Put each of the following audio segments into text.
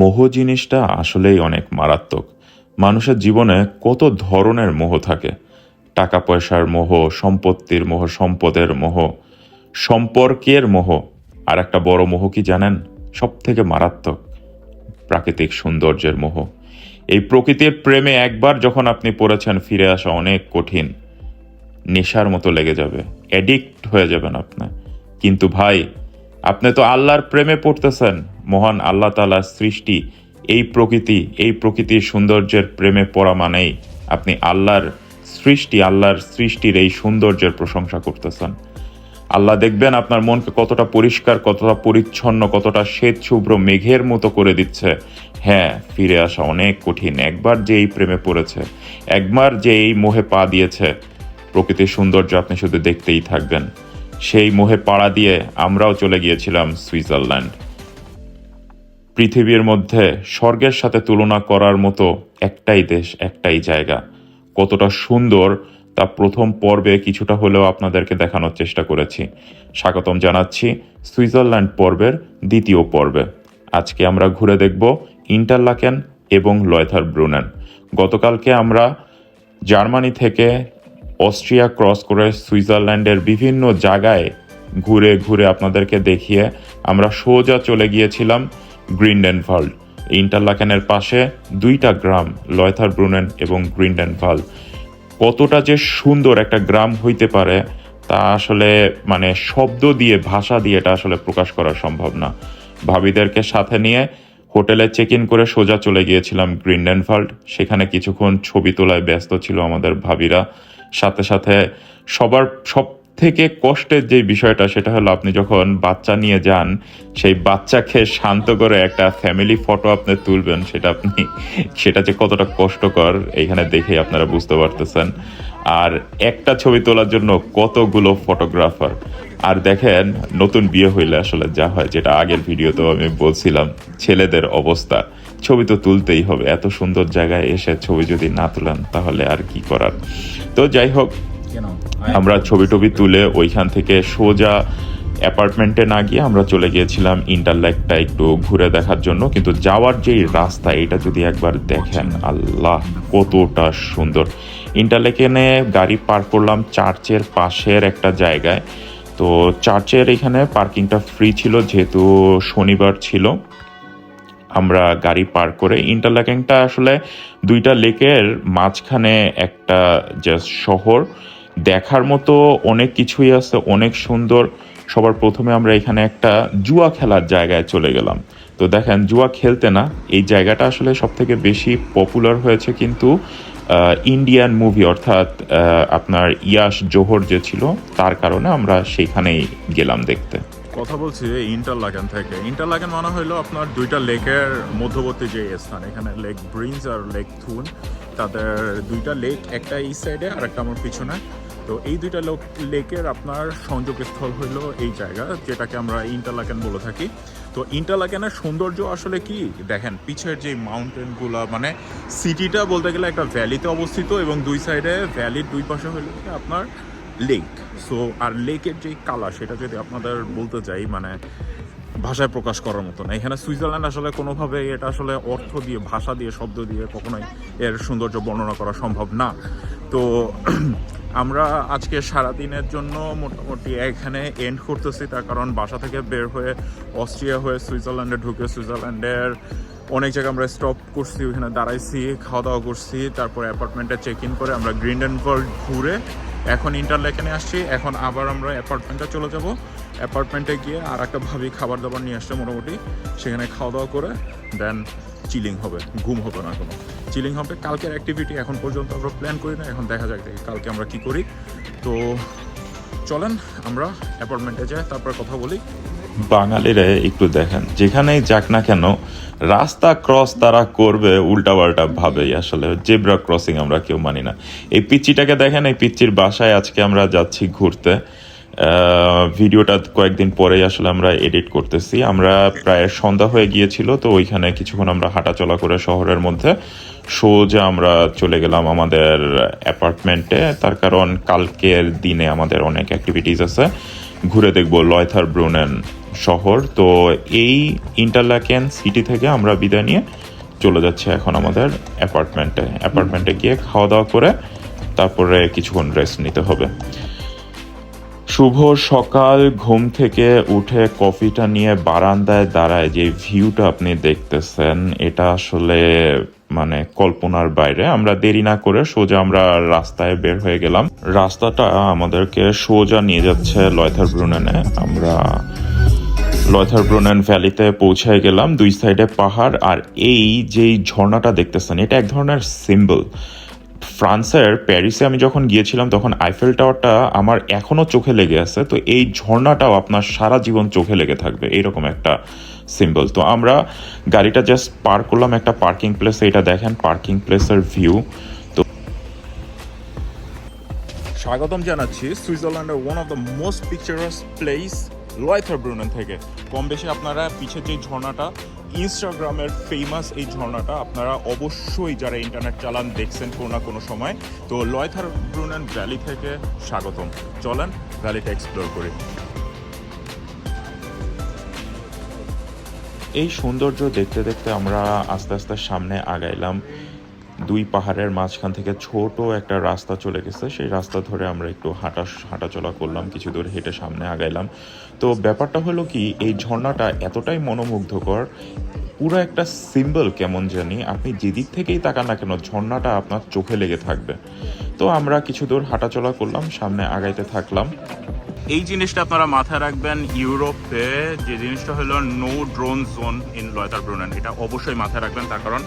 মোহ জিনিসটা আসলেই অনেক মারাত্মক। মানুষের জীবনে কত ধরনের মোহ থাকে। টাকা পয়সার মোহ, সম্পত্তির মোহ, সম্পদের মোহ, সম্পর্কের মোহ, আর একটা বড় মোহ কি জানেন? সব থেকে মারাত্মক প্রাকৃতিক সৌন্দর্যের মোহ। এই প্রকৃতির প্রেমে একবার যখন আপনি পড়েছেন, ফিরে আসা অনেক কঠিন। নেশার মতো লেগে যাবে অ্যাডিক্ট হয়ে যাবেন আপনি। কিন্তু ভাই, আপনি তো আল্লাহর প্রেমে পড়তেছেন। মহান আল্লাহ তালার সৃষ্টি, এই প্রকৃতি, এই প্রকৃতির সৌন্দর্যের প্রেমে পড়া মানেই আপনি আল্লাহর সৃষ্টি, আল্লাহর সৃষ্টির এই সৌন্দর্যের প্রশংসা করতেছেন। আল্লাহ দেখবেন আপনার মনকে কতটা পরিষ্কার, কতটা পরিচ্ছন্ন, কতটা শ্বেত শুভ্র মেঘের মতো করে দিচ্ছে। হ্যাঁ ফিরে আসা অনেক কঠিন, একবার যে এই প্রেমে পড়েছে, একবার যে এই মোহে পা দিয়েছে, প্রকৃতির সৌন্দর্য আপনি শুধু দেখতেই থাকবেন। সেই মোহে পাড়া দিয়ে আমরাও চলে গিয়েছিলাম সুইজারল্যান্ড। পৃথিবীর মধ্যে স্বর্গের সাথে তুলনা করার মতো একটাই দেশ, একটাই জায়গা। কতটা সুন্দর, তা প্রথম পর্বে কিছুটা হলেও আপনাদেরকে দেখানোর চেষ্টা করেছি। স্বাগতম জানাচ্ছি সুইজারল্যান্ড পর্বের দ্বিতীয় পর্বে। আজকে আমরা ঘুরে দেখব ইন্টারলাকেন এবং লয়থার ব্রুনেন গতকালকে আমরা জার্মানি থেকে অস্ট্রিয়া ক্রস করে সুইজারল্যান্ডের বিভিন্ন জায়গায় ঘুরে ঘুরে আপনাদেরকে দেখিয়ে আমরা সোজা চলে গিয়েছিলাম গ্রিনডেনভাল্ড ইন্টারলাকেনের পাশে দুইটা গ্রাম লয়থার ব্রুনেন এবং গ্রিনডেনভাল। কতটা যে সুন্দর একটা গ্রাম হইতে পারে, তা আসলে মানে শব্দ দিয়ে, ভাষা দিয়ে এটা আসলে প্রকাশ করা সম্ভব না। ভাবিদেরকে সাথে নিয়ে হোটেলে চেক ইন করে সোজা চলে গিয়েছিলাম গ্রিনডেনফাল্ড সেখানে কিছুক্ষণ ছবি তোলায় ব্যস্ত ছিল আমাদের ভাবিরা। সাথে সাথে সবার, সব থেকে কষ্টের যে বিষয়টা, সেটা হলো আপনি যখন বাচ্চা নিয়ে যান, সেই বাচ্চাকে শান্ত করে একটা ফ্যামিলি ফটো আপনি তুলবেন, সেটা আপনি, সেটা যে কতটা কষ্টকর, এইখানে দেখে আপনারা বুঝতে পারতেছেন। আর একটা ছবি তোলার জন্য কতগুলো ফটোগ্রাফার আর দেখেন, নতুন বিয়ে হইলে আসলে যা হয়, যেটা আগের ভিডিওতেও আমি বলছিলাম, ছেলেদের অবস্থা। ছবি তো তুলতেই হবে, এত সুন্দর জায়গায় এসে ছবি যদি না তুলেন, তাহলে আর কি করার? তো যাই হোক আমরা ছবি টবি তুলে ওইখান থেকে সোজা অ্যাপার্টমেন্টে না গিয়ে আমরা চলে গিয়েছিলাম ইন্টারলেকটা একটু ঘুরে দেখার জন্য। কিন্তু যাওয়ার যেই রাস্তা, এটা যদি একবার দেখেন, আল্লাহ, কতটা সুন্দর। ইন্টারলেকেনে গাড়ি পার করলাম চার্চের পাশের একটা জায়গায়। তো চার্চের এখানে পার্কিংটা ফ্রি ছিল, যেহেতু শনিবার ছিল। আমরা গাড়ি পার করে ইন্টারলাকিংটা আসলে দুইটা লেকের মাঝখানে একটা জাস্ট শহর। দেখার মতো অনেক কিছুই আছে, অনেক সুন্দর। সবার প্রথমে আমরা এখানে একটা জুয়া খেলার জায়গায় চলে গেলাম। তো দেখেন, জুয়া খেলতে না, এই জায়গাটা আসলে সব থেকে বেশি পপুলার হয়েছে কিন্তু ইন্ডিয়ান মুভি অর্থাৎ আপনার ইয়াস জোহর যে ছিল, তার কারণে আমরা সেইখানেই গেলাম দেখতে। কথা বলছি যে ইন্টারলাকেন থেকে। ইন্টারলাকেন মানে হলো আপনার দুইটা লেকের মধ্যবর্তী যে স্থান, এখানে লেক ব্রিন্স আর লেক থুন। তাদের দুইটা লেক, একটা এই সাইডে আর একটা আমার পিছনে। তো এই দুইটা লোক লেকের আপনার সংযোগস্থল হইল এই জায়গা, যেটাকে আমরা ইন্টারলাকেন বলে থাকি। তো ইন্টারলাকেনের সৌন্দর্য আসলে কি? দেখেন, পিছের যে মাউন্টেনগুলা মানে সিটিটা বলতে গেলে একটা ভ্যালিতে অবস্থিত এবং দুই সাইডে ভ্যালির দুই পাশে হইল কি আপনার লেক সো আর লেকের যে কালার সেটা যদি আপনাদের বলতে চাই মানে ভাষায় প্রকাশ করার মতো না। এখানে সুইজারল্যান্ড আসলে কোনোভাবে এটা আসলে অর্থ দিয়ে, ভাষা দিয়ে, শব্দ দিয়ে কখনোই এর সৌন্দর্য বর্ণনা করা সম্ভব না। তো আমরা আজকে সারাদিনের জন্য মোটামুটি এখানে এন্ড করতেছি, তার কারণ বাসা থেকে বের হয়ে অস্ট্রিয়া হয়ে সুইজারল্যান্ডে ঢুকে সুইজারল্যান্ডের অনেক জায়গায় আমরা স্টপ করছি, ওখানে দাঁড়াইছি খাওয়া দাওয়া করছি, তারপরে অ্যাপার্টমেন্টে চেক ইন করে আমরা গ্রিনডেনবার্গ ঘুরে এখন ইন্টারলেকেনে আসছি। এখন আবার আমরা অ্যাপার্টমেন্টে চলে যাব। অ্যাপার্টমেন্টে গিয়ে আর একটা ভাবি খাবার দাবার নিয়ে আসছে মোটামুটি। সেখানে খাওয়া দাওয়া করে দেন চিলিং হবে, ঘুম হবে না কোনো চিলিং হবে কালকের অ্যাক্টিভিটি এখন পর্যন্ত আমরা প্ল্যান করি না, এখন দেখা যাক দেখি কালকে আমরা কি করি। তো চলেন, আমরা অ্যাপার্টমেন্টে যাই, তারপর কথা বলি। বাঙালিরা একটু দেখেন। যেখানেই যাক না কেন, রাস্তা ক্রস তারা করবে, উল্টাপাল্টা ভাবেই। আসলে জেব্রা ক্রসিং আমরা কেউ মানি না। এই পিচ্চিটাকে দেখেন, এই পিচ্চির বাসায় আজকে আমরা যাচ্ছি ঘুরতে। ভিডিওটা কয়েকদিন পরেই আসলে আমরা এডিট করতেছি। আমরা প্রায় সন্ধ্যা হয়ে গিয়েছিল, তো ওইখানে কিছুক্ষণ আমরা হাঁটাচলা করে শহরের মধ্যে সোজা আমরা চলে গেলাম আমাদের অ্যাপার্টমেন্টে। তার কারণ কালকের দিনে আমাদের অনেক অ্যাক্টিভিটিস আছে। ঘুরে দেখব লয়থার ব্রুনেন শহর। তো এই ইন্টারল্যাকেন সিটি থেকে আমরা বিদায় নিয়ে চলে যাচ্ছি এখন আমাদের অ্যাপার্টমেন্টে। অ্যাপার্টমেন্টে গিয়ে খাওয়া দাওয়া করে তারপরে কিছুক্ষণ রেস্ট নিতে হবে। শুভ সকাল। ঘুম থেকে উঠে কফিটা নিয়ে বারান্দায় দাঁড়ায় যে ভিউটা আপনি দেখতেছেন, এটা আসলে মানে কল্পনার বাইরে। আমরা দেরি না করে সোজা আমরা রাস্তায় বের হয়ে গেলাম। রাস্তাটা আমাদেরকে সোজা নিয়ে যাচ্ছে লয়থার ব্রুনেনে। আমরা লয়থার ব্রুনেন ভ্যালিতে পৌঁছায় গেলাম। দুই সাইডে পাহাড় আর এই যেই ঝর্ণাটা দেখতেছেন, এটা এক ধরনের সিম্বল ফ্রান্সের প্যারিসে আমি যখন গিয়েছিলাম, তখন আইফেল টাওয়ারটা আমার এখনও চোখে লেগে আছে। তো এই ঝর্ণাটাও আপনার সারা জীবন চোখে লেগে থাকবে এইরকম একটা সিম্বল তো আমরা গাড়িটা জাস্ট পার্ক করলাম একটা পার্কিং প্লেসে এটা দেখেন পার্কিং প্লেসের ভিউ তো স্বাগতম জানাচ্ছি, সুইজারল্যান্ডের one of the most picturesque place Lauterbrunnen থেকে। কম বেশি আপনারা পিছের যে ঝর্ণাটা, ইনস্টাগ্রামের ফেমাস এই ঝর্ণাটা, আপনারা অবশ্যই যারা ইন্টারনেট চালান দেখছেন কোনো না কোনো সময়, তো লয়থার ব্রুনেন ভ্যালি থেকে স্বাগতম। চলেন ভ্যালিটা এক্সপ্লোর করি। এই সৌন্দর্য দেখতে দেখতে আমরা আস্তে আস্তে সামনে আগাইলাম। দুই পাহাড়ের মাঝখান থেকে ছোট একটা রাস্তা চলে গেছে। সেই রাস্তা ধরে আমরা একটু হাঁটা, হাঁটাচলা করলাম, কিছু দূর হেঁটে সামনে আগাইলাম। তো ব্যাপারটা হলো কি, এই ঝর্ণাটা এতটাই মনোমুগ্ধকর, পুরো একটা সিম্বল কেমন জানি, আপনি যেদিক থেকেই তাকান না কেন, ঝর্ণাটা আপনার চোখে লেগে থাকবে। তো আমরা কিছু দূর হাঁটাচলা করলাম, সামনে আগাইতে থাকলাম। এই জিনিসটা আপনারা মাথায় রাখবেন, ইউরোপে যে জিনিসটা হলো no drone zone in Lauterbrunnen এটা অবশ্যই মাথায় রাখবেন, তার কারণ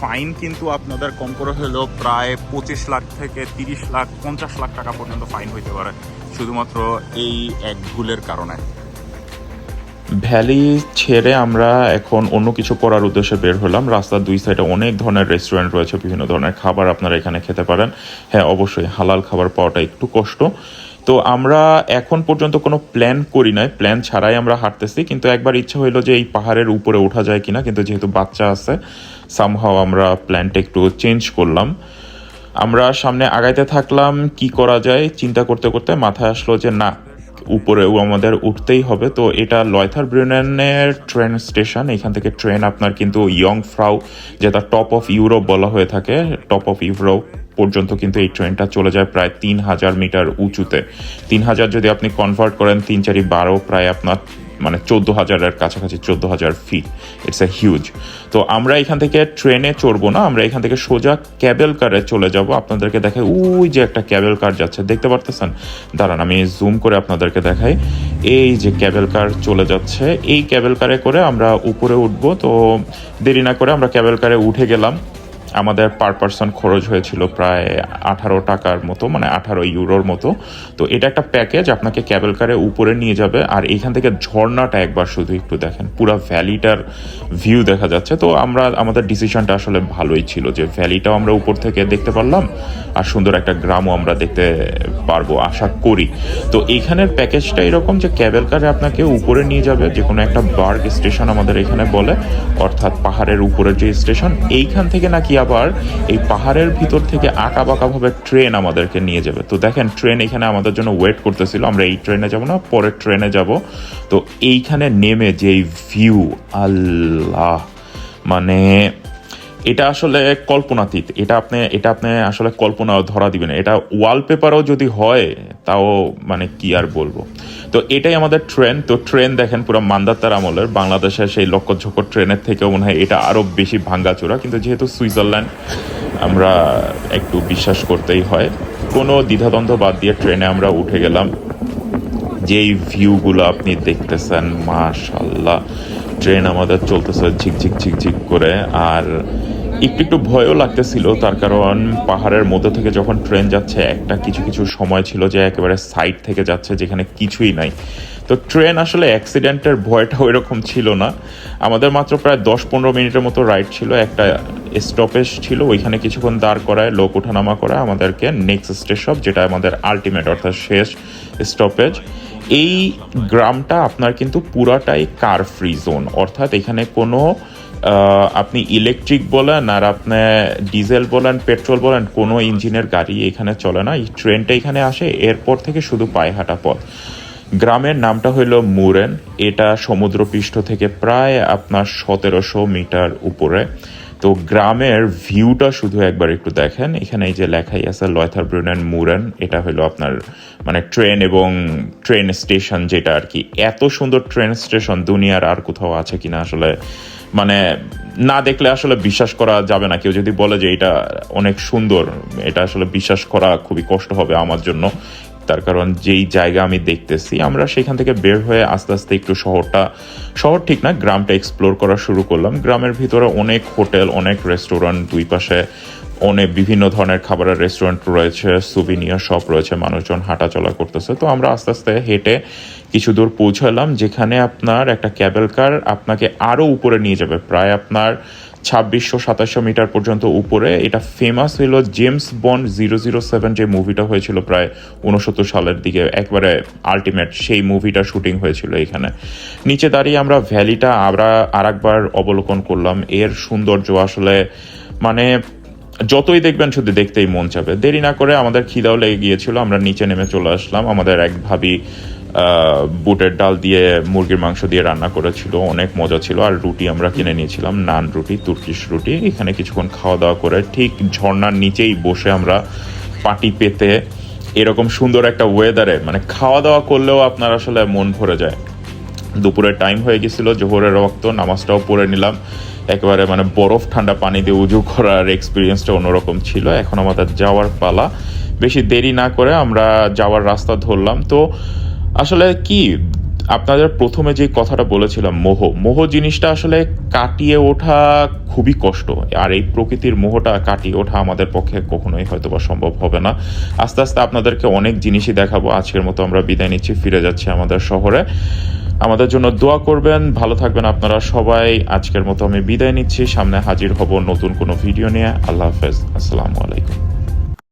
ফাইন কিন্তু আপনাদের কম করে হলেও প্রায় পঁচিশ লাখ থেকে তিরিশ লাখ, পঞ্চাশ লাখ টাকা পর্যন্ত ফাইন হইতে পারে, শুধুমাত্র এই এক ভুলের কারণে। ভ্যালি ছেড়ে আমরা এখন অন্য কিছু করার উদ্দেশ্যে বের হলাম। রাস্তার দুই সাইডে অনেক ধরনের রেস্টুরেন্ট রয়েছে, বিভিন্ন ধরনের খাবার আপনারা এখানে খেতে পারেন। হ্যাঁ অবশ্যই, হালাল খাবার পাওয়াটা একটু কষ্ট। তো আমরা এখন পর্যন্ত কোনো প্ল্যান করি নাই। প্ল্যান ছাড়াই আমরা হাঁটতেছি, কিন্তু একবার ইচ্ছা হইল যে এই পাহাড়ের উপরে ওঠা যায় কিনা, কিন্তু যেহেতু বাচ্চা আছে সামহাও আমরা প্ল্যানটা একটু চেঞ্জ করলাম। আমরা সামনে আগাইতে থাকলাম, কি করা যায়? চিন্তা করতে করতে মাথায় আসলো যে না, উপরেও আমাদের উঠতেই হবে। তো এটা লয়থার ব্রেনেনের ট্রেন স্টেশন এখান থেকে ট্রেন আপনার কিন্তু ইয়ং ফ্রাউ যেটা টপ অফ ইউরোপ বলা হয়ে থাকে টপ অফ ইউরোপ পর্যন্ত কিন্তু এই ট্রেনটা চলে যায় প্রায় তিন হাজার মিটার উঁচুতে। তিন হাজার যদি আপনি কনভার্ট করেন, তিন চারি বারো প্রায় আপনার মানে চোদ্দ হাজারের কাছাকাছি, চোদ্দ হাজার ফিট ইটস এ হিউজ তো আমরা এখান থেকে ট্রেনে চড়বো না, আমরা এখান থেকে সোজা ক্যাবেল কারে চলে যাব। আপনাদেরকে দেখাই, ওই যে একটা ক্যাবেল কার যাচ্ছে, দেখতে পারতেছেন? দাঁড়ান, আমি জুম করে আপনাদেরকে দেখাই। এই যে ক্যাবেল কার চলে যাচ্ছে, এই ক্যাবেল কারে করে আমরা উপরে উঠবো। তো দেরি না করে আমরা ক্যাবেল কারে উঠে গেলাম। আমাদের পার পার্সন খরচ হয়েছিল প্রায় আঠারো টাকার মতো মানে আঠারো ইউরোর মতো। তো এটা একটা প্যাকেজ আপনাকে ক্যাবেল কারে উপরে নিয়ে যাবে, আর এইখান থেকে ঝর্ণাটা একবার শুধু একটু দেখেন, পুরো ভ্যালিটার ভিউ দেখা যাচ্ছে। তো আমরা, আমাদের ডিসিশনটা আসলে ভালোই ছিল যে ভ্যালিটাও আমরা উপর থেকে দেখতে পারলাম, আর সুন্দর একটা গ্রামও আমরা দেখতে পারব, আশা করি। তো এইখানের প্যাকেজটা এরকম যে ক্যাবেল কারে আপনাকে উপরে নিয়ে যাবে, যে কোনো একটা বার্গ স্টেশন আমাদের এখানে বলে, অর্থাৎ পাহাড়ের উপরের যে স্টেশন, এইখান থেকে নাকি আবার এই পাহাড়ের ভিতর থেকে আঁকা বাঁকাভাবে ট্রেন আমাদেরকে নিয়ে যাবে। তো দেখেন ট্রেন এখানে আমাদের জন্য ওয়েট করতেছিল। আমরা এই ট্রেনে যাব না, পরের ট্রেনে যাব। তো এইখানে নেমে যেই ভিউ আল্লাহ! মানে এটা আসলে কল্পনাতীত। এটা আপনি এটা আপনি আসলে কল্পনা ধরা দিবেন এটা ওয়ালপেপারও যদি হয়, তাও মানে কি আর বলব? তো এটাই আমাদের ট্রেন তো ট্রেন দেখেন পুরো মান্দাতার আমলের। বাংলাদেশের সেই লক্ষ ঝোঁকর ট্রেনের থেকেও মনে হয় এটা আরও বেশি ভাঙ্গাচোরা। কিন্তু যেহেতু সুইজারল্যান্ড আমরা একটু বিশ্বাস করতেই হয়, কোনো দ্বিধাদ্বন্দ্ব বাদ দিয়ে ট্রেনে আমরা উঠে গেলাম। যেই ভিউগুলো আপনি দেখতেছেন মাশাল্লাহ ট্রেন আমাদের চলতেছে ঝিকঝিক ঝিকঝিক করে। আর একটু একটু ভয়ও লাগতেছিল, তার কারণ পাহাড়ের মধ্যে থেকে যখন ট্রেন যাচ্ছে, একটা কিছু কিছু সময় ছিল যে একেবারে সাইড থেকে যাচ্ছে যেখানে কিছুই নাই। তো ট্রেন আসলে অ্যাক্সিডেন্টের ভয়টা ওই রকম ছিল না। আমাদের মাত্র প্রায় দশ পনেরো মিনিটের মতো রাইড ছিল, একটা স্টপেজ ছিল, ওইখানে কিছুক্ষণ দাঁড় করায়, লোক ওঠানামা করা আমাদেরকে নেক্সট স্টেশন যেটা আমাদের আলটিমেট অর্থাৎ শেষ স্টপেজ এই গ্রামটা আপনার কিন্তু পুরাটাই কার ফ্রি জোন অর্থাৎ এখানে কোনো আপনি ইলেকট্রিক বলেন আর আপনি ডিজেল বলেন পেট্রোল বলেন, কোনো ইঞ্জিনের গাড়ি এখানে চলে না। এই ট্রেনটা এখানে আসে, এরপর থেকে শুধু পায়ে হাঁটা পথ। গ্রামের নামটা হইল মুরেন। এটা সমুদ্রপৃষ্ঠ থেকে প্রায় আপনার সতেরোশো মিটার উপরে। তো গ্রামের ভিউটা শুধু একবার একটু দেখেন। এখানে এই যে লেখাই আছে লয়থার ব্রুনেন মুরেন, এটা হলো আপনার মানে ট্রেন এবং ট্রেন স্টেশন যেটা আর কি। এত সুন্দর ট্রেন স্টেশন দুনিয়ার আর কোথাও আছে কিনা আসলে মানে না দেখলে আসলে বিশ্বাস করা যাবে না। কেউ যদি বলে যে এটা অনেক সুন্দর, এটা আসলে বিশ্বাস করা খুবই কষ্ট হবে আমার জন্য। তার কারণ যেই জায়গা আমি দেখতেছি, আমরা সেখান থেকে বের হয়ে আস্তে আস্তে একটু শহরটা, শহর ঠিক না, গ্রামটা এক্সপ্লোর করা শুরু করলাম। গ্রামের ভিতরে অনেক হোটেল, অনেক রেস্টুরেন্ট দুই পাশে অনেক বিভিন্ন ধরনের খাবারের রেস্টুরেন্ট রয়েছে সুবিনিয়ার শপ রয়েছে, মানুষজন হাঁটাচলা করতেছে। তো আমরা আস্তে আস্তে হেঁটে কিছু দূর পৌঁছালাম, যেখানে আপনার একটা ক্যাবেল কার আপনাকে আরও উপরে নিয়ে যাবে। প্রায় আপনার ছাব্বিশশো, সাতাশশো মিটার পর্যন্ত উপরে। এটা ফেমাস হলো James Bond zero zero seven যে মুভিটা হয়েছিল প্রায় উনসত্তর সালের দিকে। একবারে আলটিমেট সেই মুভিটা শুটিং হয়েছিল এখানে। নিচে দাঁড়িয়ে আমরা ভ্যালিটা আমরা আরেকবার অবলোকন করলাম। এর সৌন্দর্য আসলে মানে যতই দেখবেন শুধু দেখতেই মন চাবে। দেরি না করে আমাদের খিদাও লেগে গিয়েছিল, আমরা নিচে নেমে চলে আসলাম। আমাদের এক ভাবি বুটের ডাল দিয়ে মুরগির মাংস দিয়ে রান্না করেছিল, অনেক মজা ছিল। আর রুটি আমরা কিনে নিয়েছিলাম, নান রুটি, তুর্কিশ রুটি। এখানে কিছুক্ষণ খাওয়া দাওয়া করে ঠিক ঝর্ণার নিচেই বসে আমরা পাটি পেতে এরকম সুন্দর একটা ওয়েদারে মানে খাওয়া দাওয়া করলেও আপনার আসলে মন ভরে যায়। দুপুরের টাইম হয়ে গেছিল, জোহরের রক্ত, নামাজটাও পড়ে নিলাম। একেবারে মানে বরফ, ঠান্ডা পানি দিয়ে উজু করার এক্সপিরিয়েন্সটা অন্যরকম ছিল। এখন আমাদের যাওয়ার পালা। বেশি দেরি না করে আমরা যাওয়ার রাস্তা ধরলাম। তো আসলে কি, আপনাদের প্রথমে যে কথাটা বলেছিলাম, মোহ। মোহ জিনিসটা আসলে কাটিয়ে ওঠা খুবই কষ্ট। আর এই প্রকৃতির মোহটা কাটিয়ে ওঠা আমাদের পক্ষে কখনোই হয়তো বা সম্ভব হবে না। আস্তে আস্তে আপনাদেরকে অনেক জিনিসই দেখাবো। আজকের মতো আমরা বিদায় নিচ্ছি, ফিরে যাচ্ছি আমাদের শহরে। আমাদের জন্য দোয়া করবেন, ভালো থাকবেন আপনারা সবাই। আজকের মতো আমি বিদায় নিচ্ছি, সামনে হাজির হব নতুন কোনো ভিডিও নিয়ে। আল্লাহ হাফেজ। আসসালামু আলাইকুম।